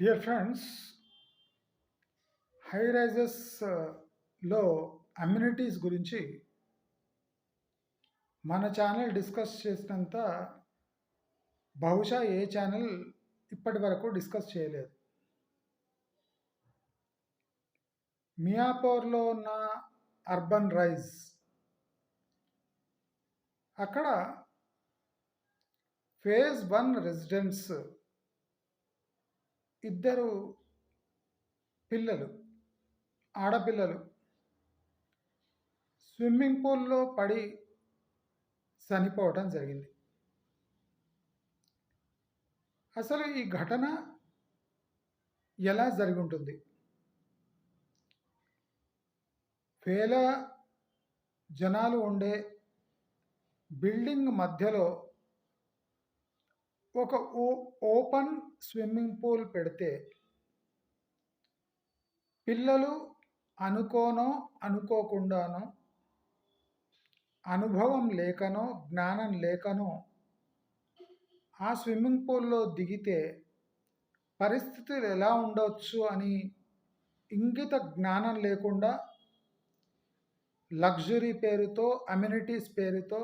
Dear friends high రైజెస్లో amenities గురించి మన ఛానల్ డిస్కస్ చేసినంత బహుశా ఏ ఛానల్ ఇప్పటి వరకు డిస్కస్ చేయలేదు. మియాపూర్లో ఉన్న అర్బన్ రైజ్ అక్కడ ఫేజ్ వన్ రెసిడెంట్స్ ఇద్దరు పిల్లలు ఆడపిల్లలు స్విమ్మింగ్ పూల్లో పడి చనిపోవటం జరిగింది. అసలు ఈ ఘటన ఎలా జరిగి ఉంటుంది వేల జనాలు ఉండే బిల్డింగ్ మధ్యలో ఒక ఓ ఓపెన్ స్విమ్మింగ్ పూల్ పెడితే పిల్లలు అనుకోనో అనుకోకుండానో అనుభవం లేకనో జ్ఞానం లేకనో ఆ స్విమ్మింగ్ పూల్లో దిగితే పరిస్థితులు ఎలా ఉండవచ్చు అని ఇంగిత జ్ఞానం లేకుండా లగ్జరీ పేరుతో అమ్యూనిటీస్ పేరుతో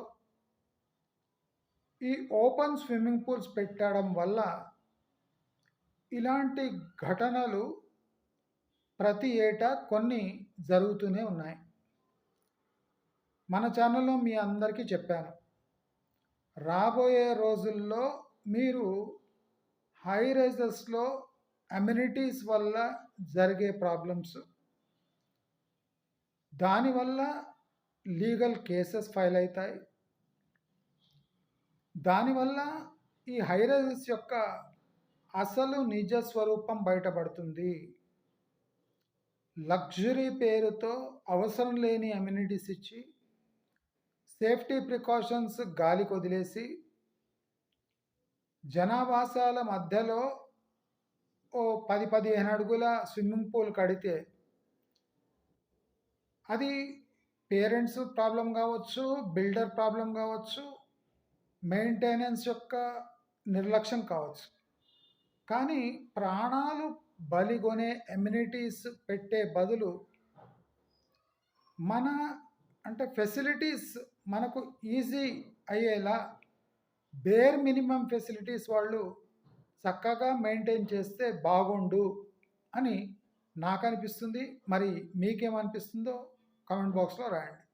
ఈ ఓపెన్ స్విమ్మింగ్ పూల్స్ పెట్టడం వల్ల ఇలాంటి ఘటనలు ప్రతి ఏటా కొన్ని జరుగుతూనే ఉన్నాయి. మన ఛానల్లో మీ అందరికీ చెప్పాను. రాబోయే రోజుల్లో మీరు హై రైజెస్లో అమ్యూనిటీస్ వల్ల జరిగే ప్రాబ్లమ్స్ దానివల్ల లీగల్ కేసెస్ ఫైల్ అవుతాయి. దానివల్ల ఈ హైరస్ యొక్క అసలు నిజ స్వరూపం బయటపడుతుంది. లగ్జరీ పేరుతో అవసరం లేని అమ్యూనిటీస్ ఇచ్చి సేఫ్టీ ప్రికాషన్స్ గాలికి వదిలేసి జనావాసాల మధ్యలో ఓ పది పదిహేను అడుగుల స్విమ్మింగ్ పూల్ కడితే అది పేరెంట్స్ ప్రాబ్లం కావచ్చు బిల్డర్ ప్రాబ్లం కావచ్చు మెయింటెనెన్స్ యొక్క నిర్లక్ష్యం కావచ్చు. కానీ ప్రాణాలు బలిగొనే ఎమ్యూనిటీస్ పెట్టే బదులు మన అంటే ఫెసిలిటీస్ మనకు ఈజీ అయ్యేలా బేర్ మినిమం ఫెసిలిటీస్ వాళ్ళు చక్కగా మెయింటైన్ చేస్తే బాగుండు అని నాకు అనిపిస్తుంది మరి మీకేమనిపిస్తుందో కామెంట్ బాక్స్లో రాయండి.